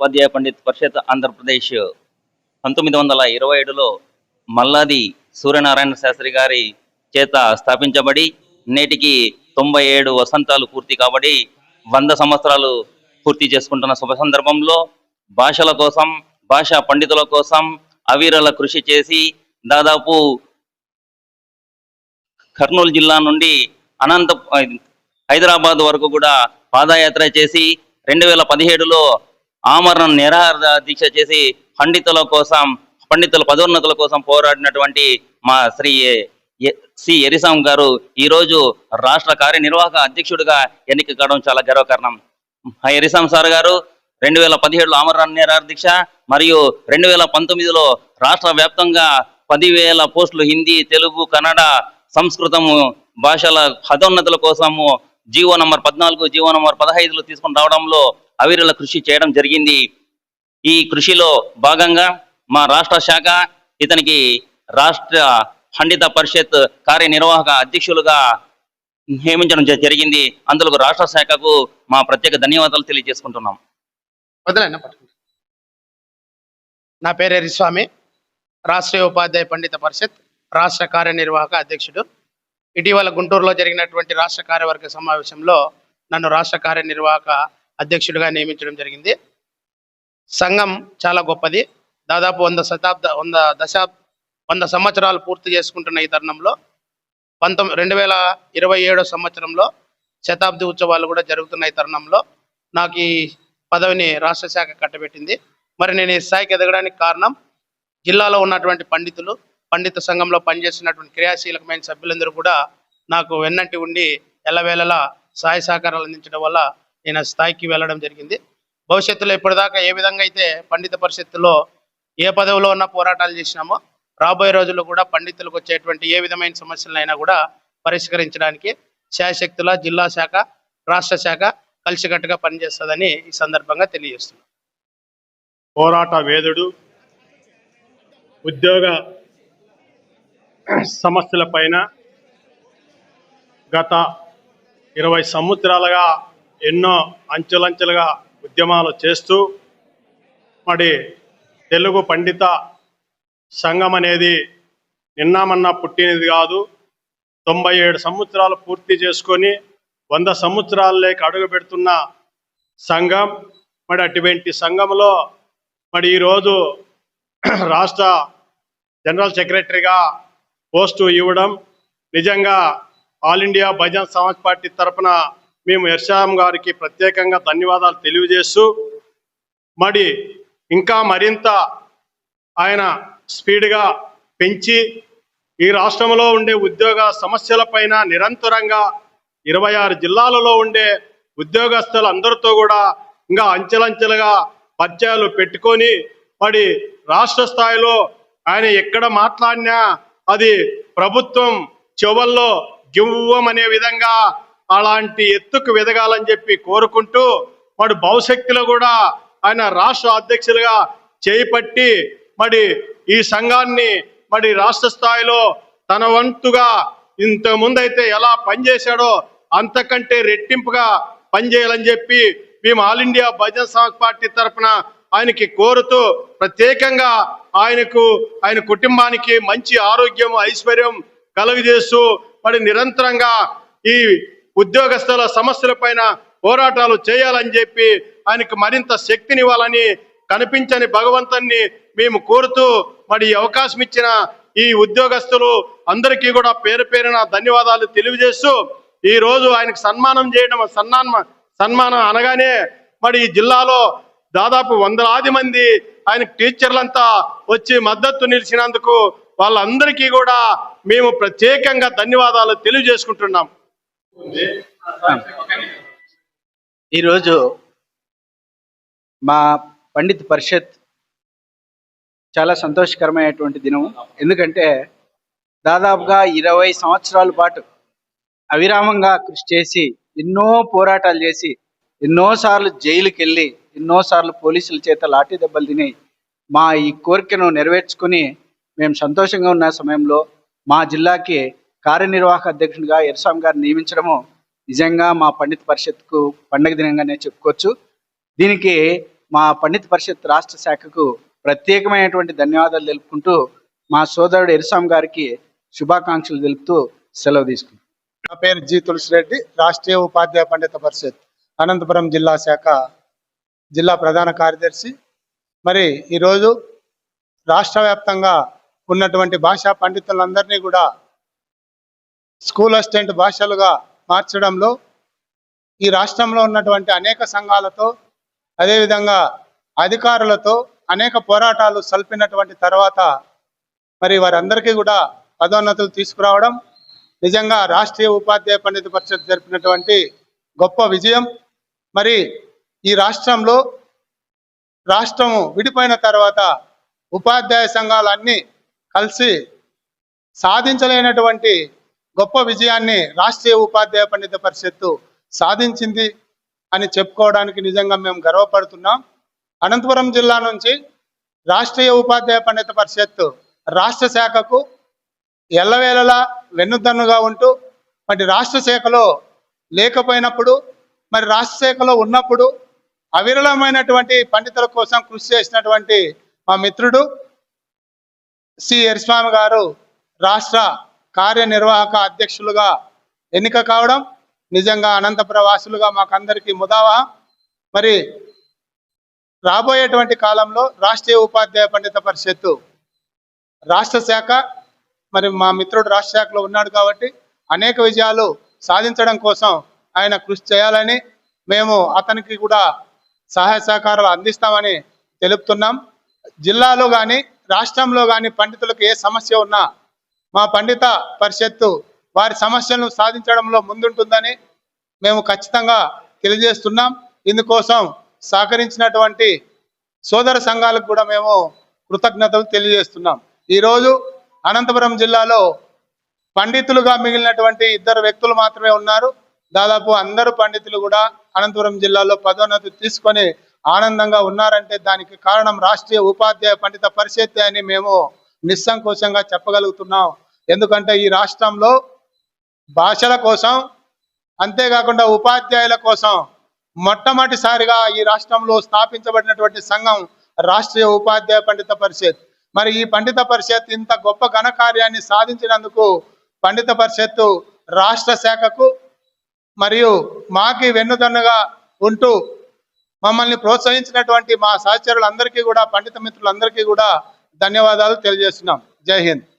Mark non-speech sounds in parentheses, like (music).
ఉపాధ్యాయ పండిత్ పరిషత్ ఆంధ్రప్రదేశ్. పంతొమ్మిది వందల ఇరవై ఏడులో మల్లాది సూర్యనారాయణ శాస్త్రి గారి చేత స్థాపించబడి నేటికి తొంభై ఏడు వసంతాలు పూర్తి కాబడి వంద సంవత్సరాలు పూర్తి చేసుకుంటున్న శుభ సందర్భంలో భాషల కోసం భాషా పండితుల కోసం అవిరల కృషి చేసి దాదాపు కర్నూలు జిల్లా నుండి అనంత హైదరాబాద్ వరకు కూడా పాదయాత్ర చేసి రెండు వేల పదిహేడులో ఆమరణ నిరాహార దీక్ష చేసి పండితుల కోసం పండితుల పదోన్నతుల కోసం పోరాడినటువంటి మా శ్రీ సి ఎరిసాం గారు ఈ రోజు రాష్ట్ర కార్యనిర్వాహక అధ్యక్షుడిగా ఎన్నిక కావడం చాలా గర్వకారణం. ఎరిసాం సార్ గారు రెండు వేల పదిహేడులో ఆమరణ నిరాహార దీక్ష మరియు రెండు వేల పంతొమ్మిదిలో రాష్ట్ర వ్యాప్తంగా పదివేల పోస్టులు హిందీ తెలుగు కన్నడ సంస్కృతము భాషల పదోన్నతుల కోసము జీవో నంబర్ పద్నాలుగు జీవో నంబర్ పదహైదులు తీసుకుని రావడంలో అవిరల కృషి చేయడం జరిగింది. ఈ కృషిలో భాగంగా మా రాష్ట్ర శాఖ ఇతనికి రాష్ట్ర పండిత పరిషత్ కార్యనిర్వాహక అధ్యక్షులుగా నియమించడం జరిగింది. అందులో రాష్ట్ర శాఖకు మా ప్రత్యేక ధన్యవాదాలు తెలియజేసుకుంటున్నాం. నా పేరు హరిస్వామి. రాష్ట్రీయ ఉపాధ్యాయ పండిత పరిషత్ రాష్ట్ర కార్యనిర్వాహక అధ్యక్షుడు. ఇటీవల గుంటూరులో జరిగినటువంటి రాష్ట్ర కార్యవర్గ సమావేశంలో నన్ను రాష్ట్ర కార్యనిర్వాహక అధ్యక్షుడిగా నియమించడం జరిగింది. సంఘం చాలా గొప్పది. దాదాపు వంద శతాబ్ద వంద దశాబ్ వంద సంవత్సరాలు పూర్తి చేసుకుంటున్న ఈ తరుణంలో పంతొమ్మిది రెండు వేల ఇరవై ఏడో సంవత్సరంలో శతాబ్ది ఉత్సవాలు కూడా జరుగుతున్న ఈ తరుణంలో నాకు ఈ పదవిని రాష్ట్ర శాఖ కట్టబెట్టింది. మరి నేను ఈ స్థాయికి ఎదగడానికి కారణం జిల్లాలో ఉన్నటువంటి పండితులు పండిత సంఘంలో పనిచేస్తున్నటువంటి క్రియాశీలకమైన సభ్యులందరూ కూడా నాకు వెన్నంటి ఉండి ఎల్లవేళలా సహాయ సహకారాలు అందించడం వల్ల నేను స్థాయికి వెళ్ళడం జరిగింది. భవిష్యత్తులో ఇప్పటిదాకా ఏ విధంగా అయితే పండిత పరిషత్తులో ఏ పదవిలో ఉన్న పోరాటాలు చేసినామో రాబోయే రోజుల్లో కూడా పండితులకు వచ్చేటువంటి ఏ విధమైన సమస్యలైనా కూడా పరిష్కరించడానికి శాశక్తుల జిల్లా శాఖ రాష్ట్ర శాఖ కలిసికట్టుగా పనిచేస్తుందని ఈ సందర్భంగా తెలియజేస్తున్నాను పోరాట వేదుడు ఉద్యోగ సమస్యల పైన గత ఇరవై సంవత్సరాలుగా ఎన్నో అంచెలంచెలుగా ఉద్యమాలు చేస్తూ మరి తెలుగు పండిత సంఘం అనేది నిన్నామన్నా పుట్టినది కాదు. తొంభై ఏడు సంవత్సరాలు పూర్తి చేసుకొని వంద సంవత్సరాలలోకి అడుగు పెడుతున్న సంఘం. మరి అటువంటి సంఘంలో మరి ఈరోజు (clears throat) రాష్ట్ర జనరల్ సెక్రటరీగా పోస్టు ఇవ్వడం. నిజంగా all India Bahujan Samaj Party తరపున మేము ఎర్షాం గారికి ప్రత్యేకంగా ధన్యవాదాలు తెలియజేస్తూ మరి ఇంకా మరింత ఆయన స్పీడ్గా పెంచి ఈ రాష్ట్రంలో ఉండే ఉద్యోగ సమస్యలపైన నిరంతరంగా ఇరవై ఆరు జిల్లాలలో ఉండే ఉద్యోగస్తులందరితో కూడా ఇంకా అంచెలంచెలుగా పరిచయాలు పెట్టుకొని మరి రాష్ట్ర స్థాయిలో ఆయన ఎక్కడ మాట్లాడినా అది ప్రభుత్వం చెవుల్లో గివ్వమనే విధంగా అలాంటి ఎత్తుకు వెదగాలని చెప్పి కోరుకుంటూ మరి భవిష్యత్తులో కూడా ఆయన రాష్ట్ర అధ్యక్షులుగా చేపట్టి మరి ఈ సంఘాన్ని మరి రాష్ట్ర స్థాయిలో తన వంతుగా ఇంత ముందైతే ఎలా పనిచేశాడో అంతకంటే రెట్టింపుగా పనిచేయాలని చెప్పి మేము ఆల్ ఇండియా భజన సమాజ్ పార్టీ తరఫున ఆయనకి కోరుతూ ప్రత్యేకంగా ఆయనకు ఆయన కుటుంబానికి మంచి ఆరోగ్యం ఐశ్వర్యం కలుగజేస్తూ మరి నిరంతరంగా ఈ ఉద్యోగస్తుల సమస్యల పైన పోరాటాలు చేయాలని చెప్పి ఆయనకు మరింత శక్తినివ్వాలని కనిపించని భగవంతుని మేము కోరుతూ మరి ఈ అవకాశం ఇచ్చిన ఈ ఉద్యోగస్తులు అందరికీ కూడా పేరు పేరున ధన్యవాదాలు తెలియజేస్తూ ఈ రోజు ఆయనకు సన్మానం చేయడం సన్మానం సన్మానం అనగానే మరి ఈ జిల్లాలో దాదాపు వందలాది మంది ఆయన టీచర్లంతా వచ్చి మద్దతు నిలిచినందుకు వాళ్ళందరికీ కూడా మేము ప్రత్యేకంగా ధన్యవాదాలు తెలియజేసుకుంటున్నాం. ఈరోజు మా పండిత్ పరిషత్ చాలా సంతోషకరమైనటువంటి దినం ఎందుకంటే దాదాపుగా ఇరవై సంవత్సరాల పాటు అవిరామంగా కృషి చేసి ఎన్నో పోరాటాలు చేసి ఎన్నోసార్లు జైలుకి వెళ్ళి ఎన్నోసార్లు పోలీసుల చేత లాఠీ దెబ్బలు తిని మా ఈ కోరికను నెరవేర్చుకుని మేము సంతోషంగా ఉన్న సమయంలో మా జిల్లాకి కార్యనిర్వాహక అధ్యక్షుడిగా ఎరస్వామి గారు నియమించడము నిజంగా మా పండిత్ పరిషత్కు పండగ దినంగానే చెప్పుకోవచ్చు. దీనికి మా పండిత పరిషత్ రాష్ట్ర శాఖకు ప్రత్యేకమైనటువంటి ధన్యవాదాలు తెలుపుకుంటూ మా సోదరుడు ఎరస్వామి గారికి శుభాకాంక్షలు తెలుపుతూ సెలవు తీసుకుంటాం నా పేరు జి తులసిరెడ్డి రాష్ట్రీయ ఉపాధ్యాయ పండిత పరిషత్ అనంతపురం జిల్లా శాఖ జిల్లా ప్రధాన కార్యదర్శి. మరి ఈరోజు రాష్ట్ర వ్యాప్తంగా ఉన్నటువంటి భాషా పండితులందరినీ కూడా స్కూల్ అసిస్టెంట్ భాషలుగా మార్చడంలో ఈ రాష్ట్రంలో ఉన్నటువంటి అనేక సంఘాలతో అదేవిధంగా అధికారులతో అనేక పోరాటాలు సల్పినటువంటి తర్వాత మరి వారందరికీ కూడా పదోన్నతులు తీసుకురావడం నిజంగా రాష్ట్రీయ ఉపాధ్యాయ పండిత పరిషత్ జరిపినటువంటి గొప్ప విజయం. మరి ఈ రాష్ట్రంలో రాష్ట్రము విడిపోయిన తర్వాత ఉపాధ్యాయ సంఘాలన్నీ కలిసి సాధించలేనటువంటి గొప్ప విజయాన్ని రాష్ట్రీయ ఉపాధ్యాయ పండిత పరిషత్తు సాధించింది అని చెప్పుకోవడానికి నిజంగా మేము గర్వపడుతున్నాం. అనంతపురం జిల్లా నుంచి రాష్ట్రీయ ఉపాధ్యాయ పండిత పరిషత్తు రాష్ట్ర శాఖకు ఎల్లవేళలా వెన్నుదన్నుగా ఉంటూ మరి రాష్ట్ర శాఖలో లేకపోయినప్పుడు మరి రాష్ట్ర శాఖలో ఉన్నప్పుడు అవిరళమైనటువంటి పండితుల కోసం కృషి చేసినటువంటి మా మిత్రుడు సి. ఎరిస్వామి గారు రాష్ట్ర కార్యనిర్వాహక అధ్యక్షులుగా ఎన్నిక కావడం నిజంగా అనంతపుర వాసులుగా మాకందరికీ ముదావా మరి రాబోయేటువంటి కాలంలో రాష్ట్రీయ ఉపాధ్యాయ పండిత పరిషత్తు రాష్ట్ర శాఖ మరి మా మిత్రుడు రాష్ట్ర శాఖలో ఉన్నాడు కాబట్టి అనేక విజయాలు సాధించడం కోసం ఆయన కృషి చేయాలని మేము అతనికి కూడా సహాయ సహకారాలు అందిస్తామని తెలుపుతున్నాం. జిల్లాలో కానీ రాష్ట్రంలో కానీ పండితులకు ఏ సమస్య ఉన్నా మా పండిత పరిషత్తు వారి సమస్యలను సాధించడంలో ముందుంటుందని మేము ఖచ్చితంగా తెలియజేస్తున్నాం. ఇందుకోసం సహకరించినటువంటి సోదర సంఘాలకు కూడా మేము కృతజ్ఞతలు తెలియజేస్తున్నాం. ఈరోజు అనంతపురం జిల్లాలో పండితులుగా మిగిలినటువంటి ఇద్దరు వ్యక్తులు మాత్రమే ఉన్నారు. దాదాపు అందరు పండితులు కూడా అనంతపురం జిల్లాలో పదోన్నతి తీసుకొని ఆనందంగా ఉన్నారంటే దానికి కారణం రాష్ట్రీయ ఉపాధ్యాయ పండిత పరిషత్ అని మేము నిస్సంకోచంగా చెప్పగలుగుతున్నాం ఎందుకంటే ఈ రాష్ట్రంలో భాషల కోసం అంతేకాకుండా ఉపాధ్యాయుల కోసం మొట్టమొదటిసారిగా ఈ రాష్ట్రంలో స్థాపించబడినటువంటి సంఘం రాష్ట్రీయ ఉపాధ్యాయ పండిత పరిషత్. మరి ఈ పండిత పరిషత్ ఇంత గొప్ప ఘనకార్యాన్ని సాధించినందుకు పండిత పరిషత్తు రాష్ట్ర శాఖకు మరియు మాకి వెన్నుదన్నుగా ఉంటూ మమ్మల్ని ప్రోత్సహించినటువంటి మా సహచరులందరికీ కూడా పండిత మిత్రులందరికీ కూడా ధన్యవాదాలు తెలియజేస్తున్నాం. జై హింద్.